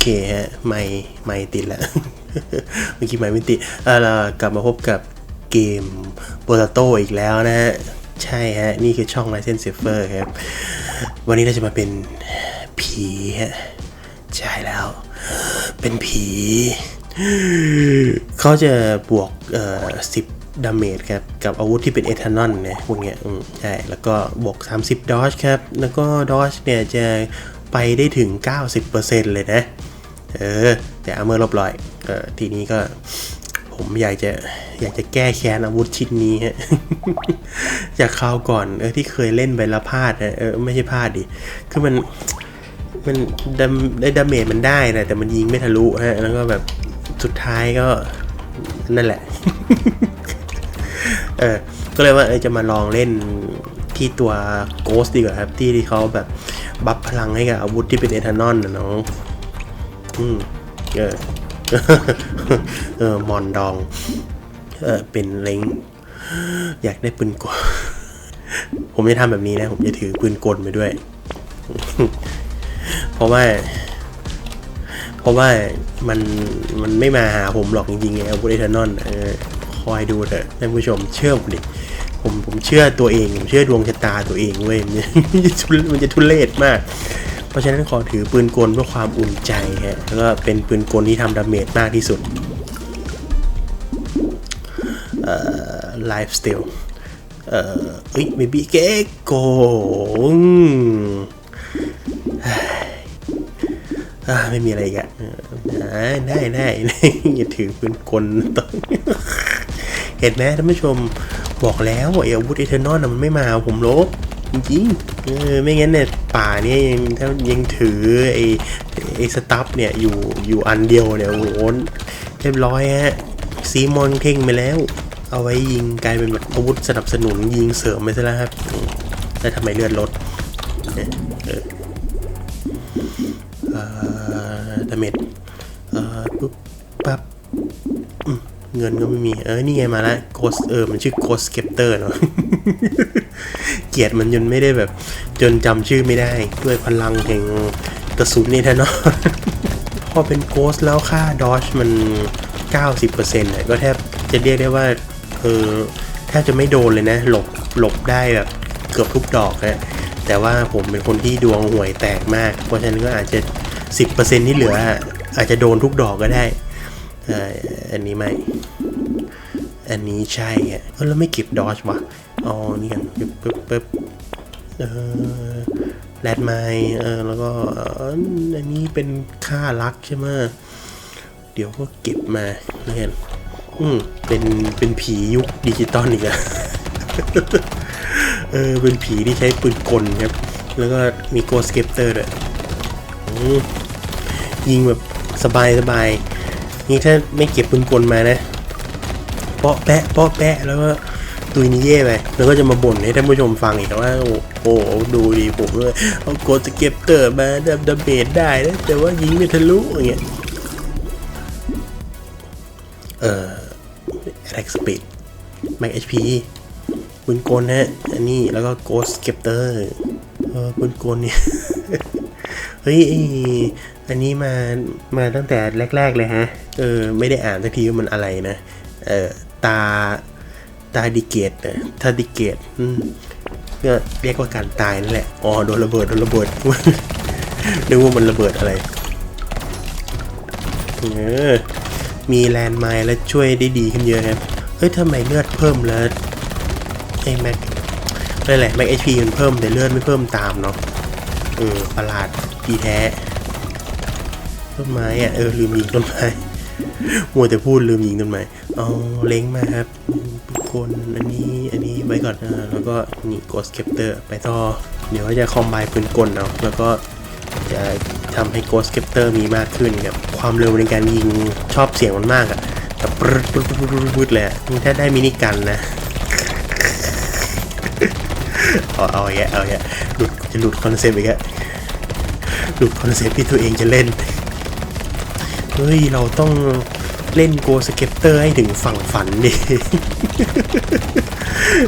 เคฮะ ไม่ไม่ติดแล้วเมื่อกี้ไม่ไม่ติดเอ่อเรากลับมาพบกับเกมโปรโตอีกแล้วนะฮะ ใช่ฮะ นี่คือช่อง License Saver ครับ วันนี้เราจะมาเป็นผีฮะ ใช่แล้ว เป็นผี เขาจะบวกเอ่อสิบดาเมจครับ กับอาวุธที่เป็นเอทานอลเนี่ยพวกเนี้ยใช่ แล้วก็บวก 30 ดอ e ครับ แล้วก็ดอ e เนี่ยจะ ไปได้ถึง 90%เลยนะ เออ แต่อาเมอร์ลบลอยเออทีนี้ก็ผมอยากจะอยากจะแก้แค้นอาวุธชิ้นนี้ฮะจากคราวก่อนเออที่เคยเล่นไปล้วพลาดนะเออไม่ใช่พลาดดิ คือมันมันดาได้ดาเมจมันได้นะแต่มันยิงไม่ทะลุฮะแล้วก็แบบสุดท้ายก็นั่นแหละ เออก็เลยว่าจะมาลองเล่นที่ตัวโกสดีกว่าครับ ที่ที่เขาแบบ บัฟพลังให้กับอาวุธที่เป็นเอทานอลนะน้อง อืมเออเออมอนดอง เออเป็นเล้งอยากได้ปืนกลผมจะทำแบบนี้นะ ผมจะถือปืนกลไปด้วย เพราะว่า เพราะว่ามันมันไม่มาหาผมหรอกจริงๆไงอาวุธเอทานอลเออ อยดูเถอะท่านผู้ชมเชื่อผมดิผมผมเชื่อตัวเอง ผมเชื่อดวงชะตาตัวเองเว้ยมันจะมันจะทุเรศมาก เพราะฉะนั้นขอถือปืนกลเพื่อความอุ่นใจฮะแล้วก็เป็นปืนกลที่ทำดาเมจมากที่สุดเอ่อไลฟ์สไตล์เอ่อเอ้ยเบบี้เก๊กโกอ่าไม่มีอะไรอีกันได้ได้ได้อย่าถือปืนกลต้อง เห็นไหมท่านผู้ชมบอกแล้วว่าไอ้อาวุธเอเทอร์นอลมันไม่มาผมลบจริงๆเออไม่งั้นเนี่ยป่าเนี่ยยังถ้ายังถือไอ้ไอ้สตัฟเนี่ยอยู่อยู่อันเดียวเนี่ยโอ้โหเรียบร้อยฮะซีมอนเท่งไปแล้ว เอาไว้ยิงกลายเป็นแบบอาวุธสนับสนุนยิงเสริมไปซะแล้วครับแล้วทำไมเลือดลดเนี่ยเออเอ่อดาเมจเอ่อปุ๊บปั๊บ เงินก็ไม่มี เออ นี่ไงมาแล้วโกสเออ มันชื่อโกสเก็ปเตอร์เนาะ เกียดมันจนไม่ได้แบบ จนจำชื่อไม่ได้ ด้วยพลังแห่งกระสุนนี่ท่านเนาะ พอเป็นโกสแล้วค่าดอชมัน 90%เนี่ยก็แทบจะเรียกได้ว่า เออ แทบจะไม่โดนเลยนะ หลบ หลบได้แบบเกือบทุกดอกนะแต่ว่าผมเป็นคนที่ดวงห่วยแตกมาก เพราะฉะนั้นก็อาจจะ 10%ที่เหลือ อาจจะโดนทุกดอกก็ได้ อันนี้ไม่ อันนี้ใช่อะเออแล้วไม่เก็บดอชวะอ๋อนี่กันปึ๊บปึ๊บปึ๊บเออแรดไมเออแล้วก็อันนี้เป็นค่ารักใช่ไหมเดี๋ยวก็เก็บมาแล้วกันอืมเป็นเป็นผียุคดิจิตอลอีกอะเออเป็นผีที่ใช้ปืนกลครับ แล้วก็มีโกสเก็ปเตอร์ด้วยยิงแบบสบายสบาย นี่ถ้าไม่เก็บปืนกลมานะเปาะแปะเปาะแปะแล้วก็ตุยนิเย่ไปแล้วก็จะมาบ่นให้ท่านผู้ชมฟังอีกว่า โอ้โหดูดีผมเลยเอาโกสเก็ปเตอร์มาดับดับเบดได้นะแต่ว่ายิงไม่ทะลุอย่างเงี้ยเอ่อ Attack Speed Max HP ปืนกลนะฮะอันนี้แล้วก็ Ghost Scepter เออปืนกลเนี่ย ฮ้ยอันนี้มามาตั้งแต่แรก ๆ เลยฮะ เออ ไม่ได้อ่านสักทีว่ามันอะไรนะ เออตาตาดิเกตเออถ้าดิเกตก็เรียกว่าการตายนั่นแหละ อ๋อโดนระเบิดโดนระเบิดนึกว่ามันระเบิดอะไร เออ มีแลนด์ไมล์แล้วช่วยได้ดีขึ้นเยอะครับเฮ้ยทำไมเลือดเพิ่มแล้วไอ้แม็กนั่นแหละแม็กเอชพีมันเพิ่มแต่เลือดไม่เพิ่มตามเนาะ เออประหลาด ดีแท้ต้นไม้อะเออลืมยิงต้นไม้มัวแต่พูดลืมยิงต้นไม้เอาเล้งมาครับคนอันนี้อันนี้ไว้ก่อนอแล้วก็นี่กดสเก็ปเตอร์ไปต่อ เดี๋ยวจะคอมไบปืนกลเอาแล้วก็จะทำให้ Ghost Scepter มีมากขึ้นกับความเร็วในการยิงชอบเสียงมันมากอะแบบปรึ๊ดปรึ๊ดปรึ๊ดปรึ๊ดเลยถ้าได้มินิกันนะเอาเอาแยะเอาแยะหลุดจะหลุดคอนเซปต์อีกแล้ว ดูคอนเซปต์ที่ตัวเองจะเล่น เฮ้ย เราต้องเล่นโกสเก็ปเตอร์ให้ถึงฝั่งฝันดิ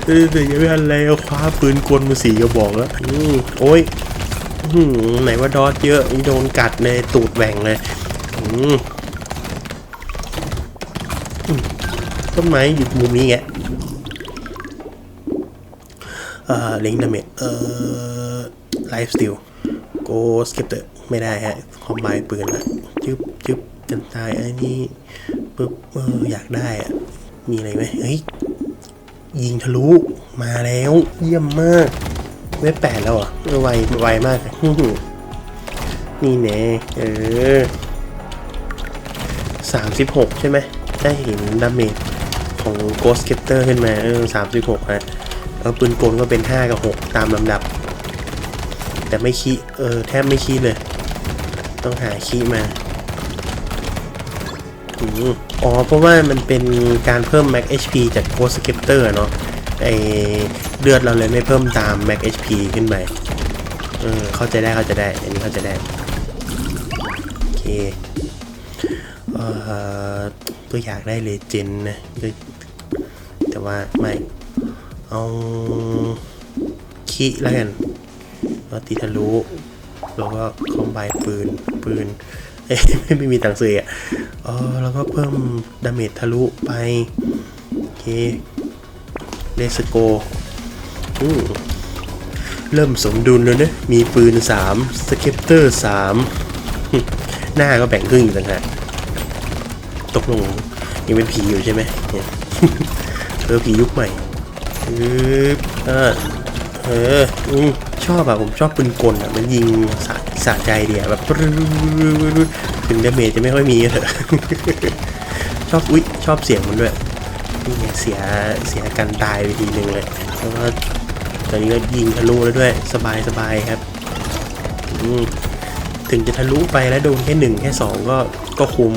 เออแต่ยังไม่ทันไรเอาคว้าปืนกลมาสีกระบอกแล้วอืมโอ้ยไหนว่าดอทเยอะโดนกัดเลยตูดแหว่งเลยอืมต้นไม้อยู่มุมนี้ไงเอ่อลิงดาเมจเอ่อไลฟ์สติล กสเก็ปเตอร์ไม่ได้ฮะคอมไบปืนละจึ๊บจึ๊บกันตายไอ้นี่ปึ๊บเอออยากได้อะมีอะไรไหมเฮ้ยยิงทะลุมาแล้ว เยี่ยมมากเว็บแปดแล้วอะไวไวมากนี่แน่เออสามสิบหกใช่ไหมได้เห็นดาเมจของ Ghost Scepter ขึ้นมาเออสามสิบหกฮะแล้วปืนกลก็เป็นห้ากับหกตามลำดับ แต่ไม่คีเออแทบไม่คีเลย ต้องหาคีมาอืมอ๋อเพราะว่ามันเป็นการเพิ่ม Max HP จาก Ghost Scepter เนาะไอเลือดเราเลยไม่เพิ่มตาม Max HP ขึ้นไปเออเข้าใจได้เข้าใจได้ อันนี้เข้าใจได้ โอเคเอ่อก็อยากได้เลเจนนะแต่ว่าไม่ เอาคีแล้วกัน แล้วตีทะลุแล้วก็คอมไบปืนปืนเอ้ไม่ไม่มีตังค์ซื้ออะเออแล้วก็เพิ่มดาเมจทะลุไปโอเคเลสโกอืมเริ่มสมดุลแล้วนะ มีปืน 3 สเก็ปเตอร์ 3 หน้าก็แบ่งครึ่งอยู่ต่างหากตกลงยังเป็นผีอยู่ใช่ไหมเนี่ยเออผียุคใหม่ปึ๊บเออเอออืมช อบอะผมชอบปืนกลอะมันยิงสะสะใจเดีอะแบบถึงดาเมจจะไม่ค่อยมีก็เถอะชอบอุ๊ยชอบเสียงมันด้วยนี่ไงเสียเสียกันตายไปทีหนึ่งเลยแล้วก็ตอนนี้ก็ยิงทะลุแล้วด้วยสบายสบายครับถึงจะทะลุไปแล้วโดนแค่หนึ่งแค่สองก็ก็คุ้ม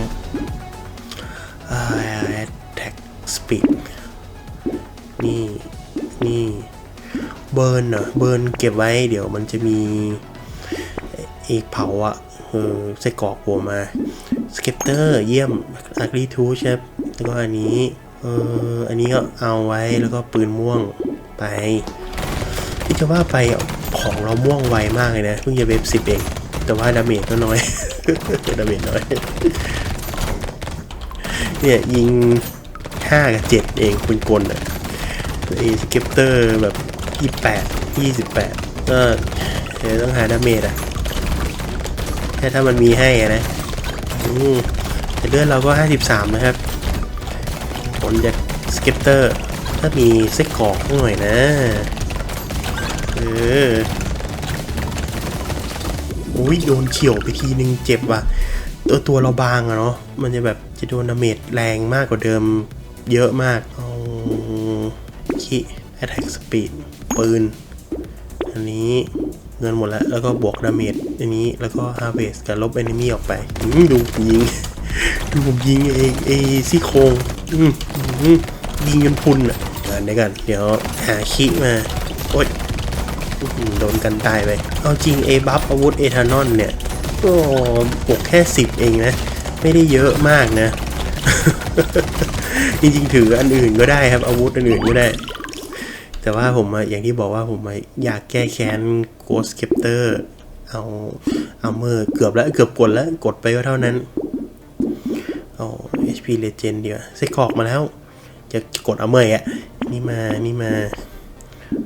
บิร์นเหรอเบิร์นเก็บไว้เดี๋ยวมันจะมีอีกเผาอะเออใส่กรอกหัวมาสเก็ตเตอร์เยี่ยมอาร์ลีทูใช่แล้วก็อันนี้เอออันนี้ก็เอาไว้แล้วก็ปืนม่วงไปที่จะว่าไปของเราม่วงไวมากเลยนะเพิ่งจะเว็บสิบเองแต่ว่าดาเมจก็น้อยดาเมจน้อยเนี่ยยิงห้ากับเจ็ดเองคุณกลอะไอ้สเก็ปเตอร์แบบ ยี่แปดยี่สิบแปดก็เดี๋ยวต้องหาดาเมจอะแค่ถ้ามันมีให้อะนะอืมแต่เลือดเราก็ห้าสิบสามนะครับ ผลจากสเก็ปเตอร์ ถ้ามีไส้กรอกหน่อยนะ เอออุ้ยโดนเฉียวไปทีนึงเจ็บว่ะ ตัวตัวเราบางอะเนาะ มันจะแบบจะโดนดาเมจแรงมากกว่าเดิมเยอะมาก เอาคิ attack speed ปืน อันนี้เงินหมดแล้ว แล้วก็บวกดาเมจอันนี้แล้วก็ harvest กับลบ enemy ออกไปดูยิง ดูผมยิงเอเอซี่โครงอืมยิงจนพุนอะเดี๋ยวกัน เดี๋ยวหาคิมา โอ๊ยโดนกันตายไป เอาจริงเอบัฟอาวุธเอทานอนเนี่ยก็บวกแค่สิบเองนะ ไม่ได้เยอะมากนะ จริงๆ ถืออันอื่นก็ได้ครับ อาวุธอันอื่นก็ได้ แต่ว่าผมอะอย่างที่บอกว่าผมอะอยากแก้แค้นโกสเคปเตอร์เอาเอาเมอร์เกือบแล้วเกือบกดแล้วกดไปก็เท่านั้น เอา HP Legend ดีกว่าไส้กอกมาแล้ว จะกดเอาเมอร์อะ นี่มา นี่มา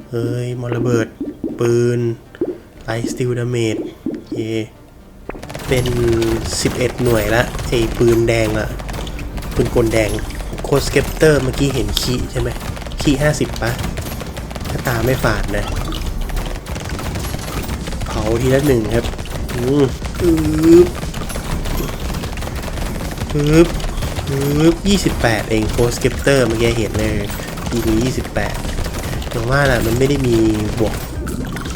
เฮ้ย มอระเบิด ปืนไลท์สติลดาเมจเยเป็น 11 หน่วยละไอ้ปืนแดงอะปืนกลแดง โคสเก็ปเตอร์เมื่อกี้เห็นคีใช่ไหมคี50ปะ ถ้าตาไม่ฝาดนะ เผาทีละหนึ่งครับ อืมปึ๊บปึ๊บปึ๊บยี่สิบแปดเองโคสเก็ปเตอร์เมื่อกี้เห็นเลยทีนี้ยี่สิบแปดแต่ว่าน่ะมันไม่ได้มีบวก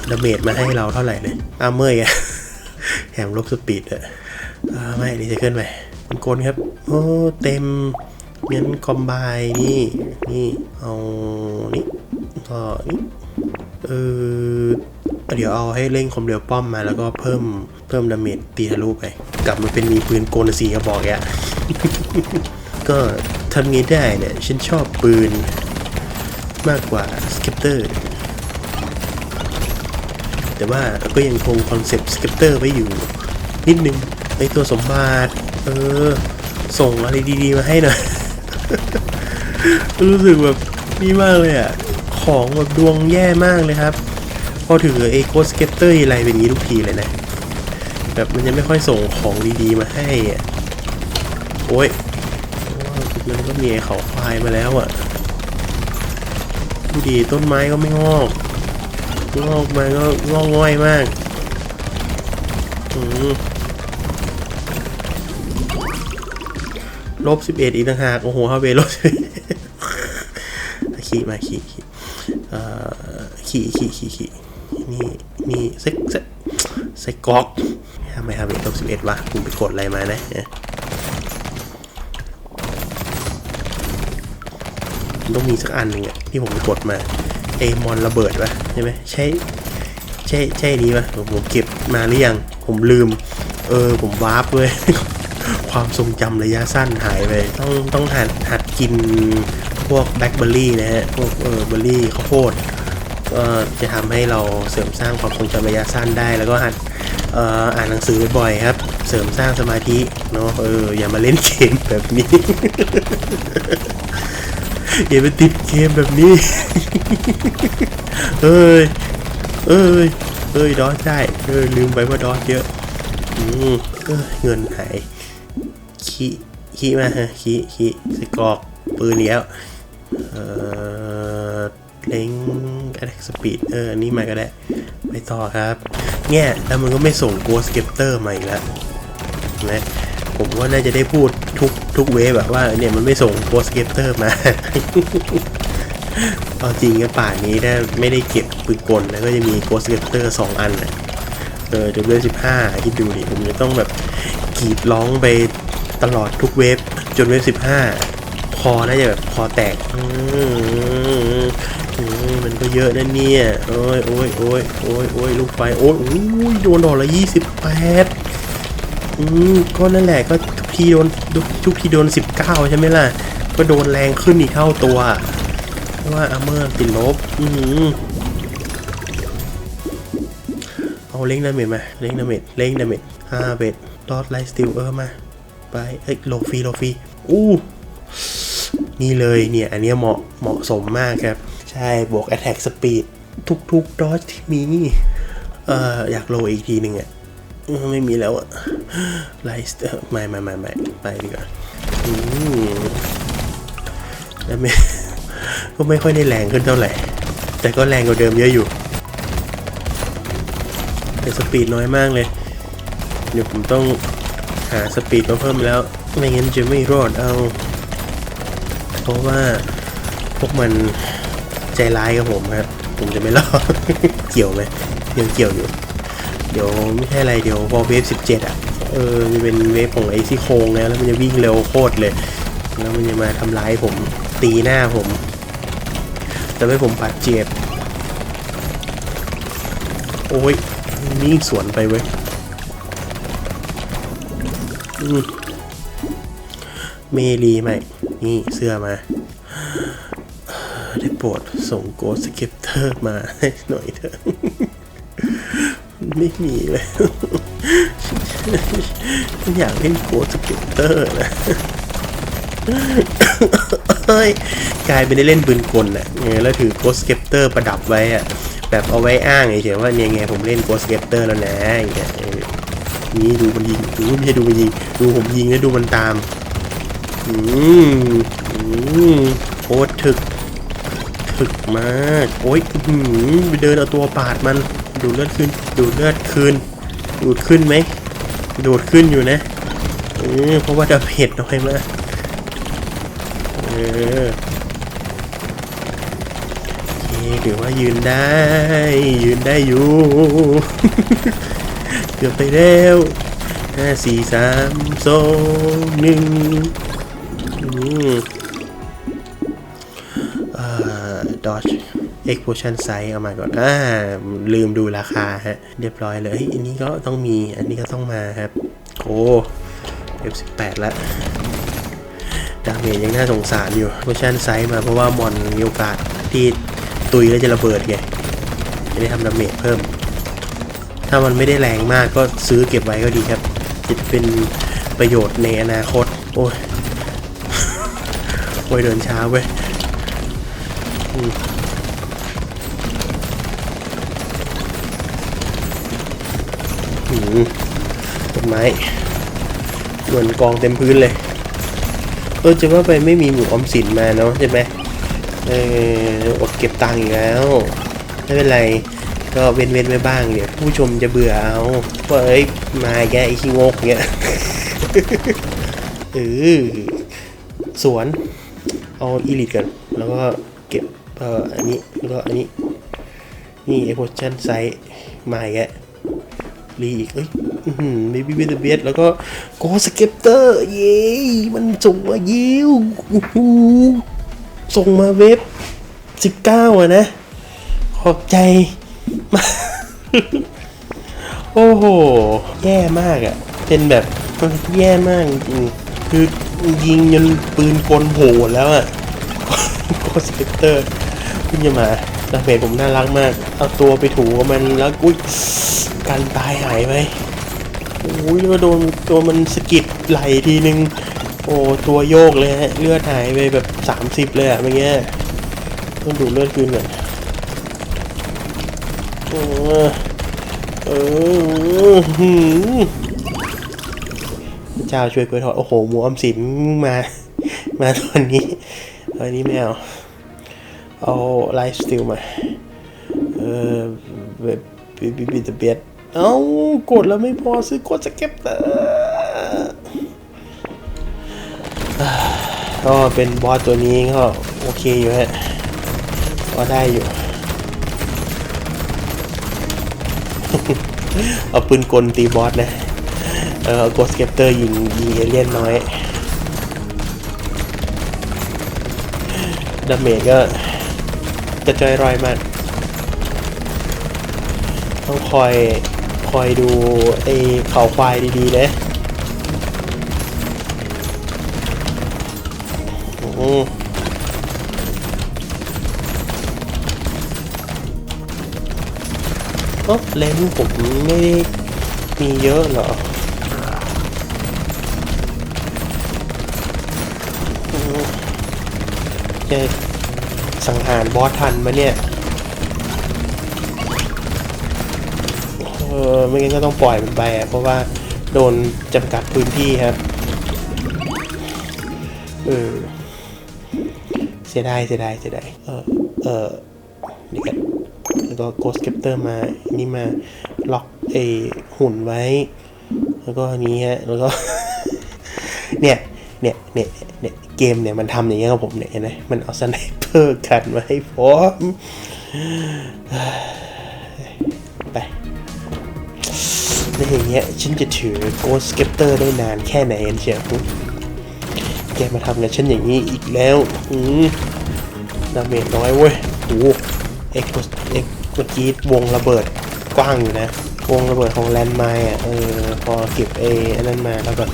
ดาเมจมาให้เราเท่าไหร่เลยอาเมอร์อะแถมลบสปีดอะไม่นี่จะขึ้นไปคุณกลครับ โอ้ เต็มงั้นคอมไบนี่ นี่ เอา นี่ ก็นี่เออเดี๋ยวเอาให้เร่งความเร็วป้อมมาแล้วก็เพิ่มเพิ่มดาเมจตีทะลุไป กลับมาเป็นมีปืนโกนสีกระบอกอะก็ทำไงได้เนี่ย ฉันชอบปืนมากกว่าสเก็ปเตอร์ แต่ว่าก็ยังคงคอนเซปต์สเก็ปเตอร์ไว้อยู่ นิดนึงไอตัวสมบัติเออ ส่งอะไรดีๆ มาให้หน่อย รู้สึกแบบนี่มากเลยอะ ของแบบดวงแย่มากเลยครับ พอถือไอโกสเกตเตอร์อะไรเป็นงี้ทุกทีเลยนะ แบบมันจะไม่ค่อยส่งของดีๆมาให้อะโอ้ยมันก็มีไอ้เขาควายมาแล้วอะดูดีต้นไม้ก็ไม่งอกงอกมาก็งอกง่อยมากอืมลบสิบเอ็ดอีกต่างหาก โอ้โหฮาเวลบ11ขี่มาขี่ขี่ ขี่ขี่ขี่ขี่นี่นี่เซ็กเซ็กเซ็กกอกทำไมฮาเวลบสิบเอ็ดวะคุณไปกดอะไรมานะเนี่ยต้องมีสักอันหนึ่งอะที่ผมไปกดมาเอมอนระเบิดปะใช่ไหมใช่ใช่ใช่นี้ปะผมผมเก็บมาหรือยัง ผมลืม เออผมวาร์ปเลยความทรงจำระยะสั้นหายไป ต้องต้องหัดหัดกิน พวกแบล็คเบอร์รี่นะฮะ พวกเออเบอร์รี่ข้าวโพดก็จะทำให้เราเสริมสร้างความทรงจำระยะสั้นได้ แล้วก็หัดอ่ออ่านหนังสือบ่อยๆครับ เสริมสร้างสมาธิเนาะเอออย่ามาเล่นเกมแบบนี้ อย่าไปติดเกมแบบนี้ เอ้ย เอ้ย เอ้ยดอสได้เอ้ยลืมไปว่าดอสเยอะอืมเอ้ยเงินหายขี้ขี้มาฮะขี้ขี้สกรอกปืนเนี้ย เอ่อเล้ง attack speed เอออันนี้มาก็ได้ ไปต่อครับเนี่ยแล้วมันก็ไม่ส่ง ghost scepter มาอีกแล้วนะผมว่าน่าจะได้พูดทุกทุกเวฟแบบว่าเนี่ยมันไม่ส่ง ghost scepter มาเอาจริงก็ป่านนี้ถ้าไม่ได้เก็บปืนกลนะก็จะมีโกสเกเตอร์สองอันนะเออจนเวฟสิบห้าคิดดูดิผมจะต้องแบบกรีดร้องไปตลอดทุกเวฟจนเวฟสิบห้า คอน่าจะแบบคอแตกอืมมันก็เยอะนะเนี่ยโอ้ยโอ้ยโอ้ยโอ้ยโอ้ยลูกไฟโอ้ยโอ้ยโดนดอกละยี่สิบแปดอืมก็นั่นแหละก็ทุกทีโดนทุกทีโดนสิบเก้าใช่ไหมล่ะ ก็โดนแรงขึ้นอีกเท่าตัวเพราะว่าอาเมอร์ติดลบ อือเอาเล้งดาเมจมาเล้งดาเมจเล้งดาเมจห้าเบดลอดไลท์สติลเออมาไปเอ้ยโลฟีโลฟีอู้ นี่เลยเนี่ย อันเนี้ยเหมาะเหมาะสมมากครับ ใช่บวก Attack Speed ทุกๆดอจที่มีเอ่ออยากโลอีกทีหนึ่งอะไม่มีแล้วอะไลท์เออไม่ไม่ไม่ไม่ไปดีกว่าอืมแล้วไม่ก็ไม่ค่อยได้แรงขึ้นเท่าไหร่ แต่ก็แรงกว่าเดิมเยอะอยู่ แต่สปีดน้อยมากเลย เดี๋ยวผมต้องหาสปีดมาเพิ่มแล้ว ไม่งั้นจะไม่รอดเอา เพราะว่าพวกมันใจร้ายกับผมครับ ผมจะไม่รอดเกี่ยวไหมยังเกี่ยวอยู่ เดี๋ยวไม่ใช่อะไรเดี๋ยวพอเวฟสิบเจ็ดอะ เออจะเป็นเวฟของไอซี่โครงนะแล้วมันจะวิ่งเร็วโคตรเลย แล้วมันจะมาทำร้ายผมตีหน้าผมทำให้ผมบาดเจ็บ โอ้ยนี่สวนไปเว้ยเมลีใหม่ นี่เสื้อมา ได้โปรดส่งโกสเก็ปเตอร์มาให้หน่อยเถอะ ไม่มีเลยอยากเล่นโกสเก็ปเตอร์นะเฮ้ยกลายเป็นได้เล่นปืนกลน่ะเออแล้วถือโกสเก็ปเตอร์ประดับไว้อะแบบเอาไว้อ้างเฉยๆว่าเนี่ยไงผมเล่นโกสเก็ปเตอร์แล้วนะอย่างเงี้ยนี่ดูมันยิงดูไม่ใช่ดูมันยิง ดูผมยิงแล้วดูมันตาม อืมอืมโคตรถึก ถึกมาก โอ๊ยอื้อหือไปเดินเอาตัวปาดมัน ดูดเลือดขึ้น ดูดเลือดคืนดูดขึ้นไหม ดูดขึ้นอยู่นะเออเพราะว่าดาเมจน้อยมากเออโอเคถือว่ายืนได้ ยืนได้อยู่ เกือบไปแล้วห้าสี่สามสองหนึ่ง อืมอ่า Dodge Explosion Size เอามาก่อนอ่าลืมดูราคาฮะ เรียบร้อยเลยอันนี้ก็ต้องมี อันนี้ก็ต้องมาครับ โอ้ F18 แล้วดาเมจยังน่าสงสารอยู่เวอร์ชันไซส์มาเพราะว่ามอนมีโอกาสที่ตุยแล้วจะระเบิดไงจะได้ทำดาเมจเพิ่ม ถ้ามันไม่ได้แรงมากก็ซื้อเก็บไว้ก็ดีครับ จะเป็นประโยชน์ในอนาคต โอ้ย โอ้ยเดินช้าเว้ยอืมอืมต้นไม้เหมือนกองเต็มพื้นเลย เออจะว่าไปไม่มีหมูอมสินมาเนาะใช่ไหมเอออดเก็บตังค์อีกแล้ว ไม่เป็นไร ก็เว้นเว้นไว้บ้างเดี๋ยวผู้ชมจะเบื่อเอาว่าเอ้ยมาแกไอ้ขี้งกเงี้ยเออสวน เอาอีลิทกันแล้วก็เก็บเอ่ออันนี้แล้วก็อันนี้นี่เอ o พชั่นไซส์มาอีกแล้วรีอีกเอ้ยเบบี้เบเบียแล้วก็โกสเก็ปเตอร์เย้มันส่งมายิวโอ้โหส่งมาเว็บ19อะนะ ขอบใจมาโอ้โห แย่มากอะ่ะเป็นแบบแย่มากจริงคือ ยิงจนปืนกลโหดแล้วอะ่ะโคสเปเตอร์คุณจะมาดาเมจผมน่ารักมาก เอาตัวไปถูกมันแล้วอุ้ยกันตายหายไปโอ้ยแล้วโดนตัวมันสกิดไหลทีนึง โอ้ตัวโยกเลยฮะเลือดหายไปแบบ 30 เลยอะเมื่อกี้ต้องดูเลือดคืนก่อนเออเออหืม เจ้าช่วยกล้วยทอด โอ้โห หมูออมสินมา มาตอนนี้ตอนนี้ไม่เอา เอาไลฟ์สติลมา เออแบบบิบิบิตเบียดเอากดแล้วไม่พอซื้อกดสเก็ปเตอร์ก็เป็นบอสตัวนี้ก็โอเคอยู่ฮะก็ได้อยู่ เอาปืนกลตีบอสนะ เออโกสเก็ปเตอร์ยิงยิงเอเลี่ยนน้อยดาเมจก็กระจายรอยมาก ต้องคอยคอยดูไอ้เขาควายดีๆนะอืมเอ้เลนผมไม่ได้มีเยอะเหรอ จะสังหารบอสทันมาเนี่ย เออไม่งั้นก็ต้องปล่อยมันไปอะเพราะว่าโดนจำกัดพื้นที่ครับ เออ เสียดายเสียดายเสียดาย เออ เออเดี๋ยวกันแล้วก็ Ghost Scepter มา นี่มาล็อกไอหุ่นไว้ แล้วก็นนี้ฮะ แล้วก็ เนี่ยเนี่ยเนี่ยเกมเนี่ยมันทำอย่างเงี้ยกับผมเนี่ยเห็นไหมมันเอาสไนเปอร์กันมาให้ผมไปแล้วอย่างเงี้ยฉันจะถือโกสเก็ปเตอร์ได้นานแค่ไหนเชียวแกมาทำกับฉันอย่างนี้อีกแล้วอืมดาเมจน้อยเว้ยโอ้เอ็กซ์เอ็กเมื่อกี้วงระเบิดกว้างอยู่นะ วงระเบิดของแลนด์ไมล์อะ เออ พอเก็บเออันนั้นมาแล้วก็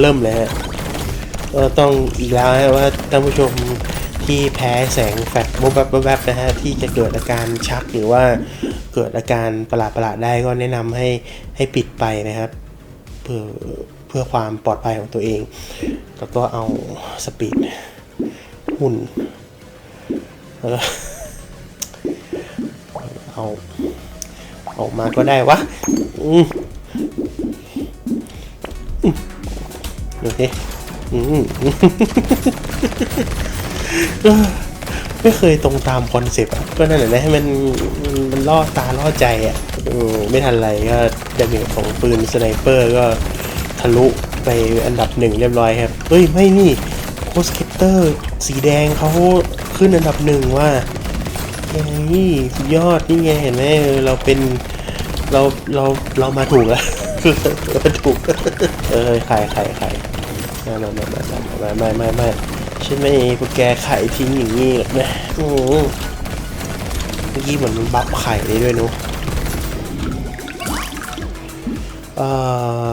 เริ่มเลยฮะ ก็ต้องอีกแล้วฮะว่าท่านผู้ชมที่แพ้แสงแฟลชแวบๆแวบๆนะฮะที่จะเกิดอาการชักหรือว่าเกิดอาการประหลาดประหลาดๆได้ก็แนะนำให้ให้ปิดไปนะครับ เพื่อเพื่อความปลอดภัยของตัวเอง แล้วก็เอาสปีดหุ่นแล้วก็เอาออกมาก็ได้วะอืมโอเค ไม่เคยตรงตามคอนเซปต์อะก็นั่นแหละนะให้มันมันล่อตาล่อใจอะไม่ทันไรก็ดาเมจของปืนสไนเปอร์ก็ทะลุไปอันดับหนึ่งเรียบร้อยครับ เฮ้ย ไม่นี่โคสเคปเตอร์ สีแดงเขาขึ้นอันดับหนึ่งว่าเฮ้ยสุดยอดนี่ไงเห็นไหมเราเป็นเราเราเรามาถูกแล้วเรามาถูก เออขายขายขาย ไม่ไม่ไม่ไม่ไม่ไม่ไม่ฉันไม่กุแกไขทิ้งอย่างนี้หรอกนะโอ้เมื่อกี้เหมือนมันบัฟไข่ได้ด้วยนุ๊กเอ่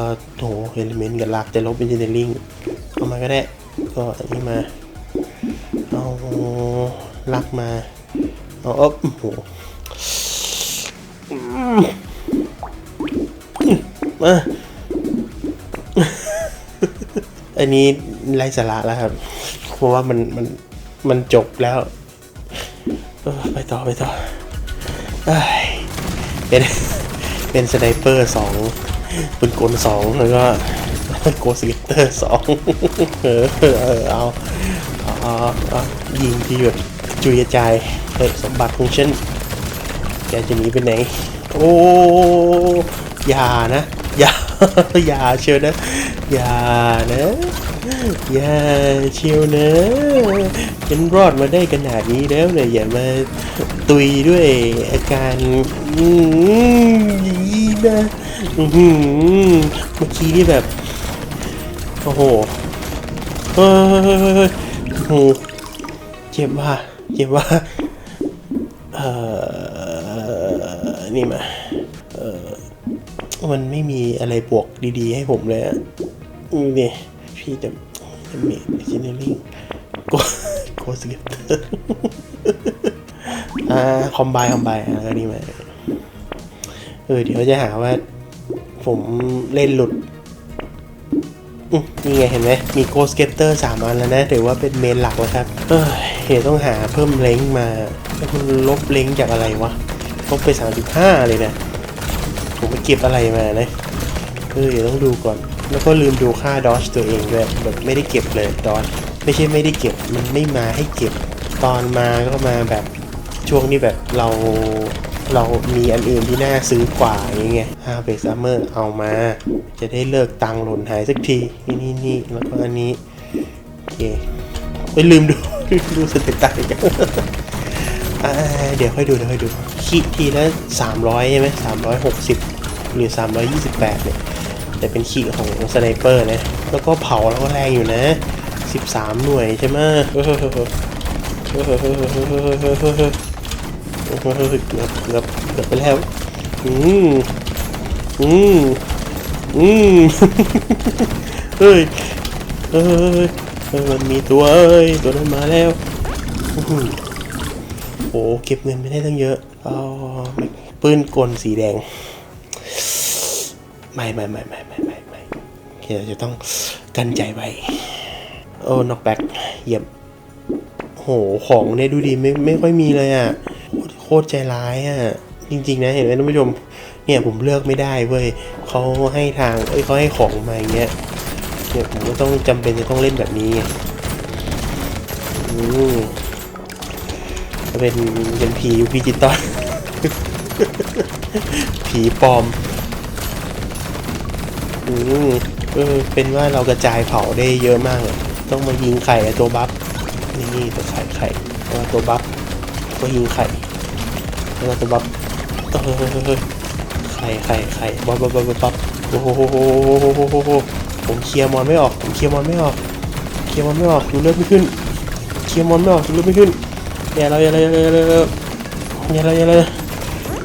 อโถเอลิเมนต์กับลากแต่ลบอินเจเนียรงเอามาก็ได้ ก็อันนี้มา เอาลักมา เอาอ๊บโหมา อันนี้ไร้สาระแล้วครับ เพราะว่ามันมันมันจบแล้ว ไปต่อไปต่อเป็นเป็นสไนเปอร์สองปืนกลสองแล้วก็โกสิเตอร์สองเออเออเอาเอาเอายิงที่หยุดจุยกระจายเฮ้ยสมบัติของฉันแกจะหนีไปไหน โอ้อย่านะ อย่าเชียวนะ อย่านะ อย่าเชียวนะฉันรอดมาได้ขนาดนี้แล้วเนี่ยอย่ามาตุยด้วยอาการอืมอย่างนี้นะอื้อหือเมื่อกี้นี่แบบ โอ้โหเฮ้ยโอ้โหเจ็บว่ะเจ็บว่ะเอ่อนี่มา มันไม่มีอะไรบวกดีๆ ให้ผมเลยอะนี่พี่จะจะเมดจินเนอริ่งโกโกสเกตเตอร์อ่าคอมไบคอมไบแล้วก็นี่มาเออเดี๋ยวจะหาว่า ผมเล่นหลุดนี่ไงเห็นไหมมีโกสเก็ตเตอร์สามอันแล้วนะถือว่าเป็นเมนหลักแล้วครับเออเดี๋ยวต้องหาเพิ่มเล้งมาแล้วมันลบเล้งจากอะไรวะลบไปสามสิบห้าเลยนะ ผมไปเก็บอะไรมานะเออเดี๋ยวต้องดูก่อน แล้วก็ลืมดูค่าดอ e ตัวเองด้วยแบบไม่ได้เก็บเลยดอ e ไม่ใช่ไม่ได้เก็บมันไม่มาให้เก็บ ตอนมาก็มาแบบช่วงนี้แบบเราเรามีอันอื่นที่น่าซื้อกว่าอย่างเงี้ยฮาเบซัมเมอร์เอามา จะได้เลิกตังค์หล่นหายสักทีนี่นี่นี่แล้วก็อันนี้โอเคไปลืมดูดูสเตตัสอีกเดี๋ยวค่อยดูเดี๋ยวค่อยดูขีดทีละสามร้อยใช่ไหมสามร้อยหกสิบ หรือ 328 เนี่ยจะเป็นขีของสไนเปอร์นะ แล้วก็เผาแล้วก็แรงอยู่นะ 13 หน่วยใช่ไหมเกือบเกือบเกือบไปแล้ว อืมอืมอืมเฮ้ยเฮ้ยมันมีตัวเอ้ยตัวนั้นมาแล้วโอ้เก็บเงินไม่ได้ตั้งเยอะเอาปืนกลสีแดง ไม่ไม่ไม่ไม่ไม่ไม่ไม่เราจะต้องกันใจไว้ โอ้นอกแบ็กเยี่ยมโหของเนี่ยดูดีไม่ไม่ค่อยมีเลยอะโคตรใจร้ายอะ จริง ๆ นะเห็นไหมท่านผู้ชม เนี่ยผมเลือกไม่ได้เว้ยเขาให้ทางเอ้ยเขาให้ของมาอย่างเงี้ยเนี่ยผมก็ต้องจำเป็นจะต้องเล่นแบบนี้อืมเป็นเป็นผียุคดิจิตอลผีปลอม อืมเออเป็นว่าเรากระจายเผาได้เยอะมากเลยต้องมายิงไข่ตัวบัฟนี่ตัวไข่ไข่แล้วตัวบัฟก็ยิงไข่แล้วตัวบัฟเออไข่ไข่ไข่บัฟบัฟบัฟบัฟโอ้โหผมเคลียร์มอนไม่ออกผมเคลียร์มอนไม่ออกเคลียร์มอนไม่ออกดูเลือดไม่ขึ้นเคลียร์มอนไม่ออกดูเลือดไม่ขึ้นอย่าเราอย่าเราอย่าเราอย่าเราอย่าเราอย่าเรา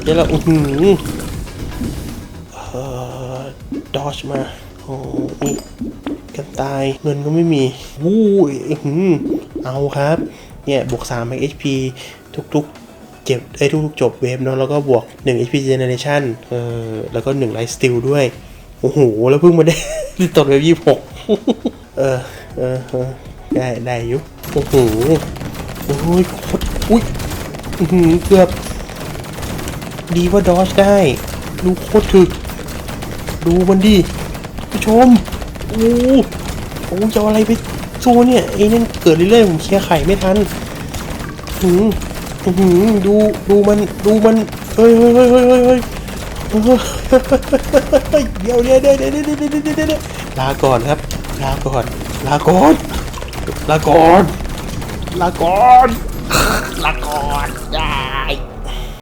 อย่าเราอือหือ อชมา โอ้นี่กันตาย เงินก็ไม่มีวู้ยอื้อหือเอาครับ เนี่ยบวก3 HP ทุกๆ เจ็บไอ้ทุกๆจบเวฟเนาะแล้วก็บวก 1 HP Generation เอ่อแล้วก็1 Life Steal ด้วย โอ้โห แล้วเพิ่งมาได้ตอนเวฟ26เออเออเออได้ได้อยุโอ้โหโอ้ยโคตรอุ้ยเกือบ ดีว่าดอชได้ดูโคตรถึก ดูมันดิผู้ชมโอ้โหจะอะไรไปสู้เนี่ยไอ้นั่นเกิดเรื่อยๆผมเคลียร์ไข่ไม่ทันหืมหืมดูดูมันดูมันเฮ้ยเฮ้ยเฮ้ยเฮ้ยเฮ้ยเดี๋ยวเดี๋ยวเดี๋ยวเดี๋ยวเดี๋ยวเดี๋ยวลาก่อนครับลาก่อนลาก่อนลาก่อนลาก่อนลาก่อนจ้า